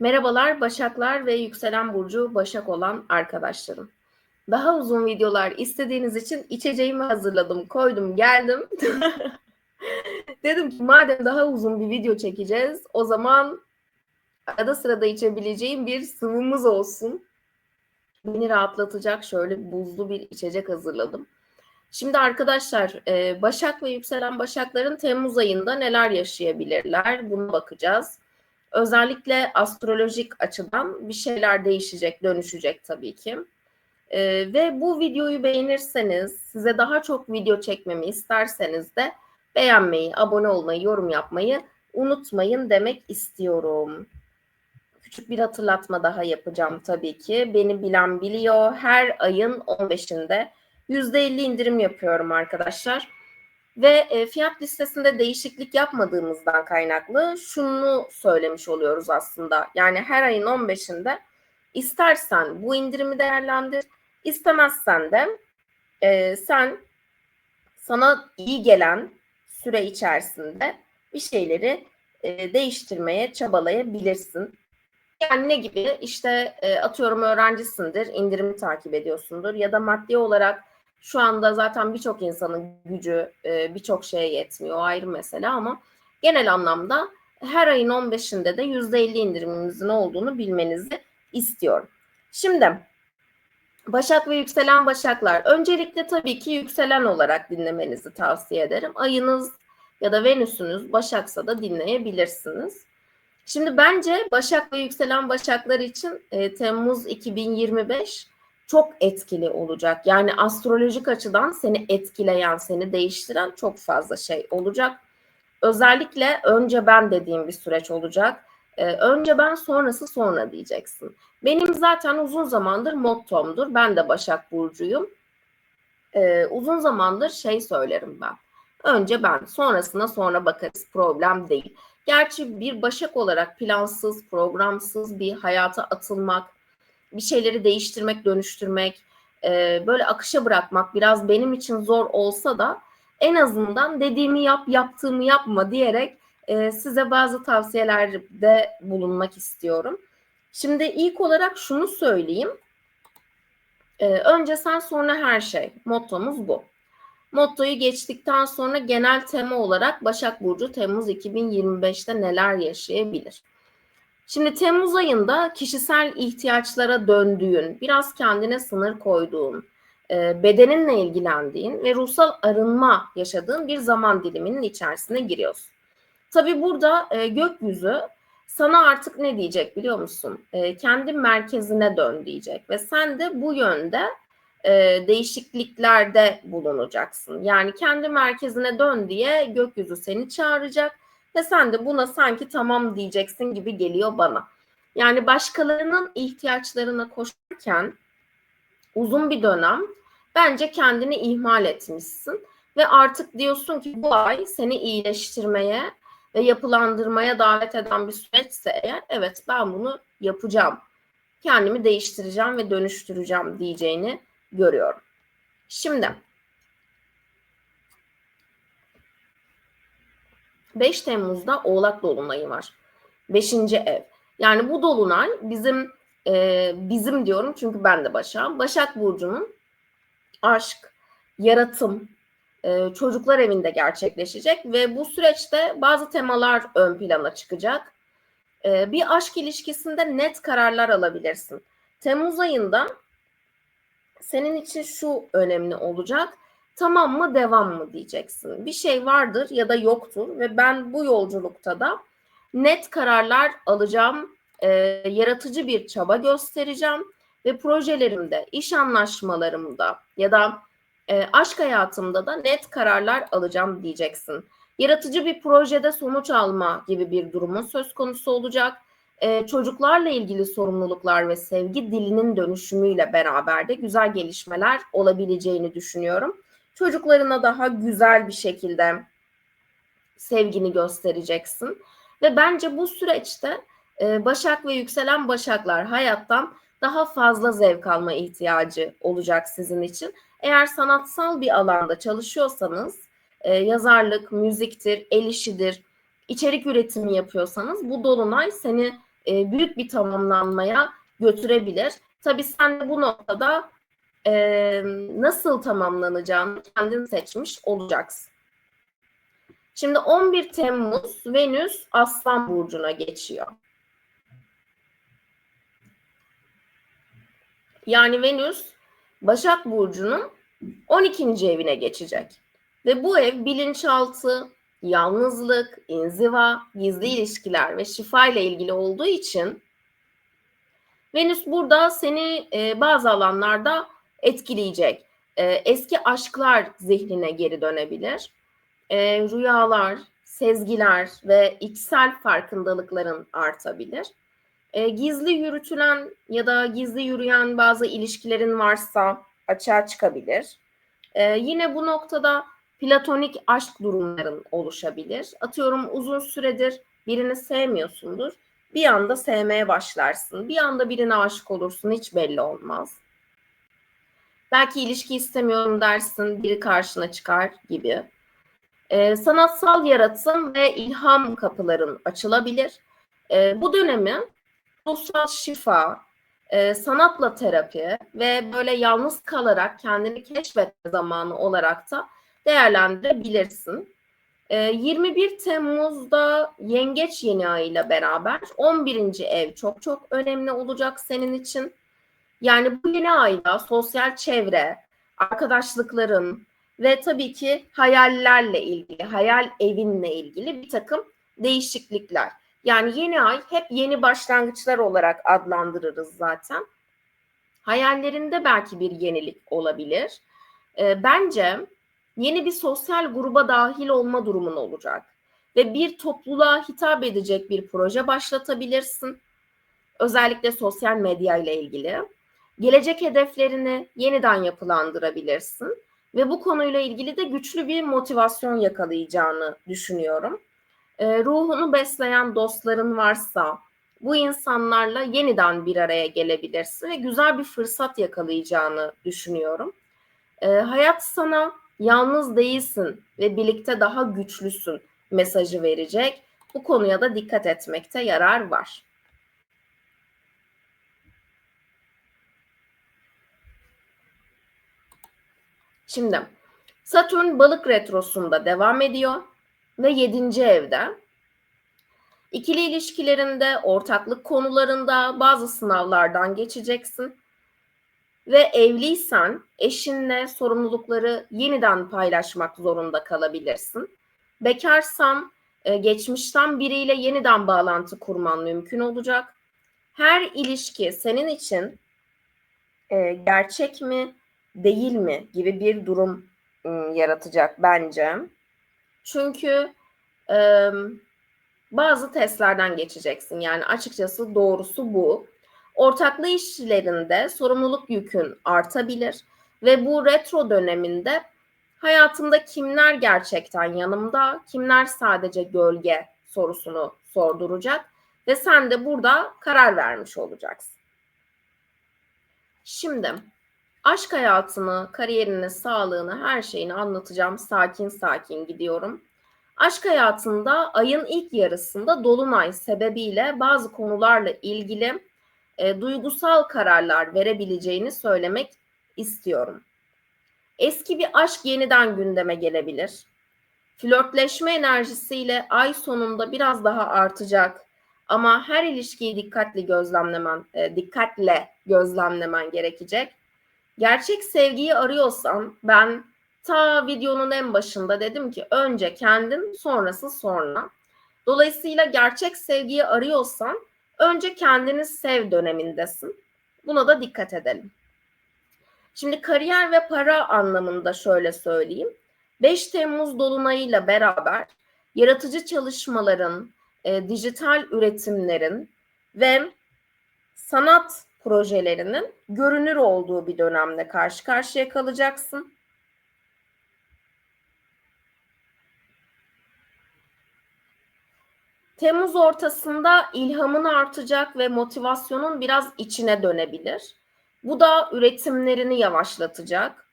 Merhabalar Başaklar ve yükselen burcu Başak olan arkadaşlarım. Daha uzun videolar istediğiniz için içeceğimi hazırladım, koydum, geldim. Dedim ki madem daha uzun bir video çekeceğiz, o zaman arada sırada içebileceğim bir sıvımız olsun. Beni rahatlatacak şöyle buzlu bir içecek hazırladım. Şimdi arkadaşlar e, Başak ve yükselen Başakların Temmuz ayında neler yaşayabilirler? Buna bakacağız. Özellikle astrolojik açıdan bir şeyler değişecek, dönüşecek tabii ki. Ee, ve bu videoyu beğenirseniz, size daha çok video çekmemi isterseniz de beğenmeyi, abone olmayı, yorum yapmayı unutmayın demek istiyorum. Küçük bir hatırlatma daha yapacağım tabii ki. Beni bilen biliyor. Her ayın 15'inde %50 indirim yapıyorum arkadaşlar. Ve e, fiyat listesinde değişiklik yapmadığımızdan kaynaklı şunu söylemiş oluyoruz aslında. Yani her ayın 15'inde istersen bu indirimi değerlendir, istemezsen de e, sen sana iyi gelen süre içerisinde bir şeyleri e, değiştirmeye çabalayabilirsin. Yani ne gibi? İşte e, atıyorum öğrencisindir, indirimi takip ediyorsundur ya da maddi olarak şu anda zaten birçok insanın gücü e, birçok şeye yetmiyor o ayrı mesele ama genel anlamda her ayın 15'inde de %50 indirimimizin olduğunu bilmenizi istiyorum. Şimdi Başak ve yükselen Başaklar öncelikle tabii ki yükselen olarak dinlemenizi tavsiye ederim. Ayınız ya da Venüs'ünüz Başaksa da dinleyebilirsiniz. Şimdi bence Başak ve yükselen Başaklar için e, Temmuz 2025 çok etkili olacak. Yani astrolojik açıdan seni etkileyen, seni değiştiren çok fazla şey olacak. Özellikle önce ben dediğim bir süreç olacak. Ee, önce ben sonrası sonra diyeceksin. Benim zaten uzun zamandır mottomdur. Ben de Başak Burcu'yum. Ee, uzun zamandır şey söylerim ben. Önce ben, sonrasına sonra bakarız. Problem değil. Gerçi bir Başak olarak plansız, programsız bir hayata atılmak, bir şeyleri değiştirmek, dönüştürmek, e, böyle akışa bırakmak biraz benim için zor olsa da en azından dediğimi yap, yaptığımı yapma diyerek e, size bazı tavsiyelerde bulunmak istiyorum. Şimdi ilk olarak şunu söyleyeyim. E, önce sen sonra her şey. Mottomuz bu. Mottoyu geçtikten sonra genel tema olarak Başak Burcu Temmuz 2025'te neler yaşayabilir? Şimdi Temmuz ayında kişisel ihtiyaçlara döndüğün, biraz kendine sınır koyduğun, e, bedeninle ilgilendiğin ve ruhsal arınma yaşadığın bir zaman diliminin içerisine giriyorsun. Tabii burada e, gökyüzü sana artık ne diyecek biliyor musun? E, kendi merkezine dön diyecek ve sen de bu yönde değişikliklerde bulunacaksın. Yani kendi merkezine dön diye gökyüzü seni çağıracak ve sen de buna sanki tamam diyeceksin gibi geliyor bana. Yani başkalarının ihtiyaçlarına koşarken uzun bir dönem bence kendini ihmal etmişsin ve artık diyorsun ki bu ay seni iyileştirmeye ve yapılandırmaya davet eden bir süreçse eğer evet ben bunu yapacağım. Kendimi değiştireceğim ve dönüştüreceğim diyeceğini görüyorum. Şimdi 5 Temmuz'da Oğlak Dolunay'ı var. 5. ev. Yani bu Dolunay bizim e, bizim diyorum çünkü ben de Başak'ım. Başak Burcu'nun aşk, yaratım, e, çocuklar evinde gerçekleşecek ve bu süreçte bazı temalar ön plana çıkacak. E, bir aşk ilişkisinde net kararlar alabilirsin. Temmuz ayında senin için şu önemli olacak tamam mı devam mı diyeceksin. Bir şey vardır ya da yoktur ve ben bu yolculukta da net kararlar alacağım, e, yaratıcı bir çaba göstereceğim ve projelerimde, iş anlaşmalarımda ya da e, aşk hayatımda da net kararlar alacağım diyeceksin. Yaratıcı bir projede sonuç alma gibi bir durumun söz konusu olacak. Ee, çocuklarla ilgili sorumluluklar ve sevgi dilinin dönüşümüyle beraber de güzel gelişmeler olabileceğini düşünüyorum çocuklarına daha güzel bir şekilde sevgini göstereceksin. Ve bence bu süreçte e, Başak ve yükselen Başaklar hayattan daha fazla zevk alma ihtiyacı olacak sizin için. Eğer sanatsal bir alanda çalışıyorsanız, e, yazarlık, müziktir, el işidir, içerik üretimi yapıyorsanız bu dolunay seni e, büyük bir tamamlanmaya götürebilir. Tabii sen de bu noktada e, nasıl tamamlanacağını kendin seçmiş olacaksın. Şimdi 11 Temmuz Venüs Aslan Burcu'na geçiyor. Yani Venüs Başak Burcu'nun 12. evine geçecek. Ve bu ev bilinçaltı, yalnızlık, inziva, gizli ilişkiler ve şifa ile ilgili olduğu için Venüs burada seni e, bazı alanlarda etkileyecek. E, eski aşklar zihnine geri dönebilir. E, rüyalar, sezgiler ve içsel farkındalıkların artabilir. E, gizli yürütülen ya da gizli yürüyen bazı ilişkilerin varsa açığa çıkabilir. E, yine bu noktada platonik aşk durumların oluşabilir. Atıyorum uzun süredir birini sevmiyorsundur. Bir anda sevmeye başlarsın. Bir anda birine aşık olursun hiç belli olmaz. Belki ilişki istemiyorum dersin, biri karşına çıkar gibi. Ee, sanatsal yaratım ve ilham kapıların açılabilir. Ee, bu dönemi sosyal şifa, e, sanatla terapi ve böyle yalnız kalarak kendini keşfetme zamanı olarak da değerlendirebilirsin. 21 ee, Temmuz'da Yengeç yeni ay ile beraber 11. ev çok çok önemli olacak senin için. Yani bu yeni ayda sosyal çevre, arkadaşlıkların ve tabii ki hayallerle ilgili, hayal evinle ilgili bir takım değişiklikler. Yani yeni ay hep yeni başlangıçlar olarak adlandırırız zaten. Hayallerinde belki bir yenilik olabilir. Ee, bence yeni bir sosyal gruba dahil olma durumun olacak ve bir topluluğa hitap edecek bir proje başlatabilirsin. Özellikle sosyal medya ile ilgili. Gelecek hedeflerini yeniden yapılandırabilirsin ve bu konuyla ilgili de güçlü bir motivasyon yakalayacağını düşünüyorum. E, ruhunu besleyen dostların varsa bu insanlarla yeniden bir araya gelebilirsin ve güzel bir fırsat yakalayacağını düşünüyorum. E, hayat sana yalnız değilsin ve birlikte daha güçlüsün mesajı verecek. Bu konuya da dikkat etmekte yarar var. Şimdi Satürn balık retrosunda devam ediyor ve 7. evde. İkili ilişkilerinde, ortaklık konularında bazı sınavlardan geçeceksin ve evliysen eşinle sorumlulukları yeniden paylaşmak zorunda kalabilirsin. Bekarsan e, geçmişten biriyle yeniden bağlantı kurman mümkün olacak. Her ilişki senin için e, gerçek mi değil mi gibi bir durum yaratacak bence. Çünkü bazı testlerden geçeceksin. Yani açıkçası doğrusu bu. Ortaklı işlerinde sorumluluk yükün artabilir ve bu retro döneminde hayatımda kimler gerçekten yanımda, kimler sadece gölge sorusunu sorduracak ve sen de burada karar vermiş olacaksın. Şimdi aşk hayatını, kariyerini, sağlığını, her şeyini anlatacağım. Sakin sakin gidiyorum. Aşk hayatında ayın ilk yarısında dolunay sebebiyle bazı konularla ilgili e, duygusal kararlar verebileceğini söylemek istiyorum. Eski bir aşk yeniden gündeme gelebilir. Flörtleşme enerjisiyle ay sonunda biraz daha artacak. Ama her ilişkiyi dikkatli gözlemlemen, e, dikkatle gözlemlemen gerekecek. Gerçek sevgiyi arıyorsan ben ta videonun en başında dedim ki önce kendin sonrası sonra. Dolayısıyla gerçek sevgiyi arıyorsan önce kendini sev dönemindesin. Buna da dikkat edelim. Şimdi kariyer ve para anlamında şöyle söyleyeyim. 5 Temmuz dolunayıyla beraber yaratıcı çalışmaların, e, dijital üretimlerin ve sanat projelerinin görünür olduğu bir dönemde karşı karşıya kalacaksın. Temmuz ortasında ilhamın artacak ve motivasyonun biraz içine dönebilir. Bu da üretimlerini yavaşlatacak.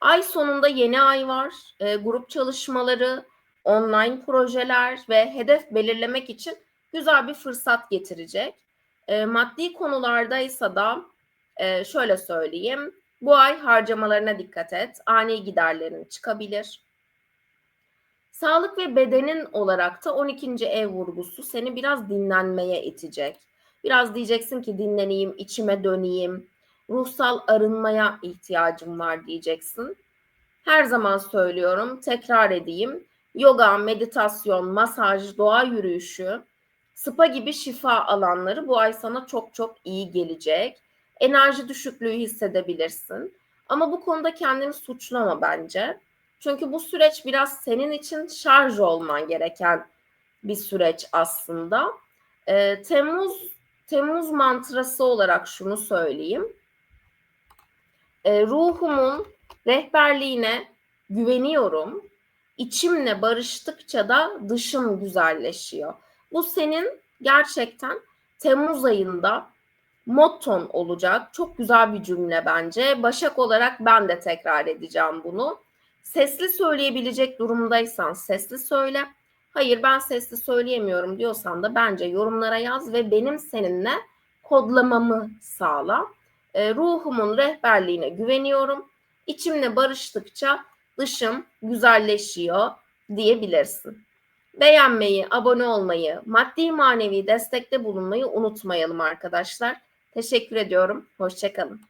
Ay sonunda yeni ay var. E, grup çalışmaları, online projeler ve hedef belirlemek için güzel bir fırsat getirecek. E, maddi konulardaysa da e, şöyle söyleyeyim. Bu ay harcamalarına dikkat et. Ani giderlerin çıkabilir. Sağlık ve bedenin olarak da 12. ev vurgusu seni biraz dinlenmeye itecek. Biraz diyeceksin ki dinleneyim, içime döneyim, ruhsal arınmaya ihtiyacım var diyeceksin. Her zaman söylüyorum, tekrar edeyim. Yoga, meditasyon, masaj, doğa yürüyüşü, spa gibi şifa alanları bu ay sana çok çok iyi gelecek. Enerji düşüklüğü hissedebilirsin. Ama bu konuda kendini suçlama bence. Çünkü bu süreç biraz senin için şarj olman gereken bir süreç aslında. Ee, Temmuz Temmuz mantrası olarak şunu söyleyeyim. Ee, ruhumun rehberliğine güveniyorum. İçimle barıştıkça da dışım güzelleşiyor. Bu senin gerçekten Temmuz ayında motton olacak. Çok güzel bir cümle bence. Başak olarak ben de tekrar edeceğim bunu. Sesli söyleyebilecek durumdaysan sesli söyle. Hayır ben sesli söyleyemiyorum diyorsan da bence yorumlara yaz ve benim seninle kodlamamı sağla. E, ruhumun rehberliğine güveniyorum. İçimle barıştıkça dışım güzelleşiyor diyebilirsin. Beğenmeyi, abone olmayı, maddi manevi destekte bulunmayı unutmayalım arkadaşlar. Teşekkür ediyorum. Hoşçakalın.